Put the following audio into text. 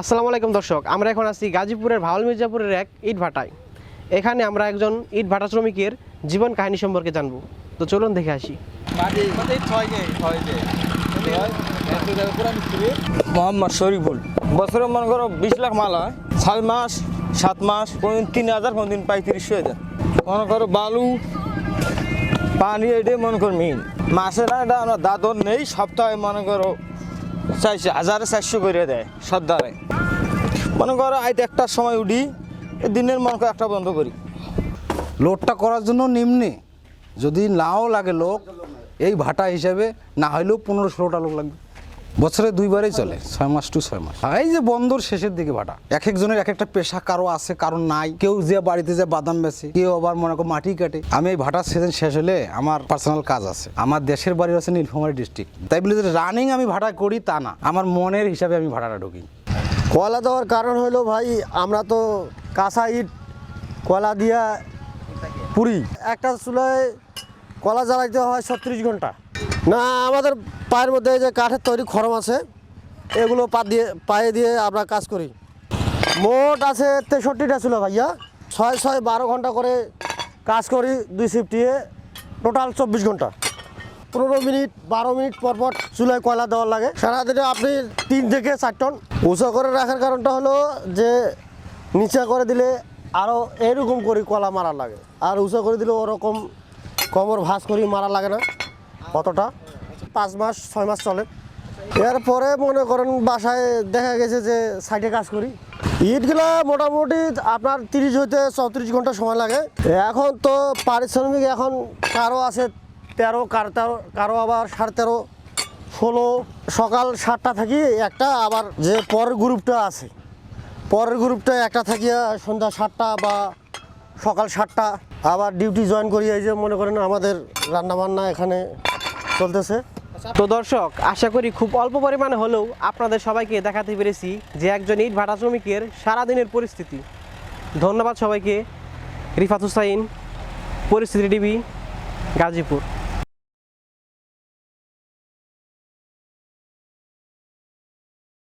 আসসালামু আলাইকুম দর্শক আমরা এখন আছি গাজীপুরের ভাওয়াল মির্জাপুরের এক ইট ভাটায় এখানে আমরা একজন ইট ভাটা শ্রমিকের জীবন কাহিনী সম্পর্কে জানব। তো চলুন দেখে আসি। মোহাম্মদ শরীফুল। বছরে মনে করো বিশ লাখ মাল হয় ছয় মাস সাত মাস কোনদিন তিন হাজার কোনদিন পঁয়ত্রিশশো হাজার মনে করো বালু পানি এটাই মনে করো মেইন মাসে না এটা আমরা দাদর নেই সপ্তাহে মনে করো চারশো হাজারে চারশো করে দেয় সর্দারে মনে করো, আইতে একটার সময় উঠি দিনের মনে করো একটা বন্ধ করি। লোডটা করার জন্য নিম্নে, যদি নাও লাগে লোক, এই ভাটা হিসাবে না হলেও পনেরো ষোলোটা লোক লাগবে। বছরে দুইবারই চলে, ছয় মাস টু ছয় মাস। এই যে বন্দর শেষের দিকে ভাটা, এক একজনের এক একটা পেশা, কারও আছে, কারও নাই, কেউ যে বাড়িতে যে বাদাম বেছে, কেউ আবার মনে করো মাটি কাটে। আমি এই ভাটার সিজন শেষ হলে আমার পার্সোনাল কাজ আছে। আমার দেশের বাড়ি আছে নীলফামারী ডিস্ট্রিক্ট তাই বলে যে রানিং আমি ভাড়া করি তা না, আমার মনের হিসাবে আমি ভাড়াটা ঢুকি। কয়লা দেওয়ার কারণ হলো ভাই, আমরা তো কাঁচা ইট, কয়লা দিয়া পুরি। একটা চুলায় কলা জ্বালাইতে হয় ছত্রিশ ঘণ্টা। না, আমাদের পায়ের মধ্যে যে কাঠের তৈরি খরম আছে, এগুলো পা দিয়ে, পায়ে দিয়ে আমরা কাজ করি। মোট আছে তেষট্টিটা চুলা ভাইয়া। ছয় ছয়, বারো ঘণ্টা করে কাজ করি দুই শিফটিয়ে টোটাল চব্বিশ ঘণ্টা। পনেরো মিনিট, বারো মিনিট পর পর চুলায় কয়লা দেওয়ার লাগে। সারাদিনে আপনি তিন থেকে চার টন। উঁচা করে রাখার কারণটা হলো যে, নিচা করে দিলে আরও এরকম করে কলা মারা লাগে। আর উঁচা করে দিলে ওরকম কমর ভাঁজ করি মারা লাগে না, অতটা। পাঁচ মাস, ছয় মাস চলে। এরপরে মনে করেন বাসায় দেখা গেছে যে, সাইডে কাজ করি। ইটগুলা মোটামুটি আপনার তিরিশ হইতে চৌত্রিশ ঘণ্টা সময় লাগে। এখন তো পারিশ্রমিক এখন কারও আছে তেরো, কার তেরো, কারও আবার সাড়ে তেরো, ষোলো, সকাল সাতটা থাকি একটা, আবার যে পরের গ্রুপটা আছে, পরের গ্রুপটা একটা থাকিয়া সন্ধ্যা সাতটা বা সকাল সাতটা, আবার ডিউটি জয়েন করি এই যে মনে করেন আমাদের রান্নাবান্না এখানে চলতেছে। তো দর্শক, আশা করি খুব অল্প পরিমাণে হলেও আপনাদের সবাইকে দেখাতে পেরেছি যে একজন ইট ভাটা শ্রমিকের সারাদিনের পরিস্থিতি। ধন্যবাদ সবাইকে। রিফাত হুসাইন, পরিস্থিতি টিভি, গাজীপুর।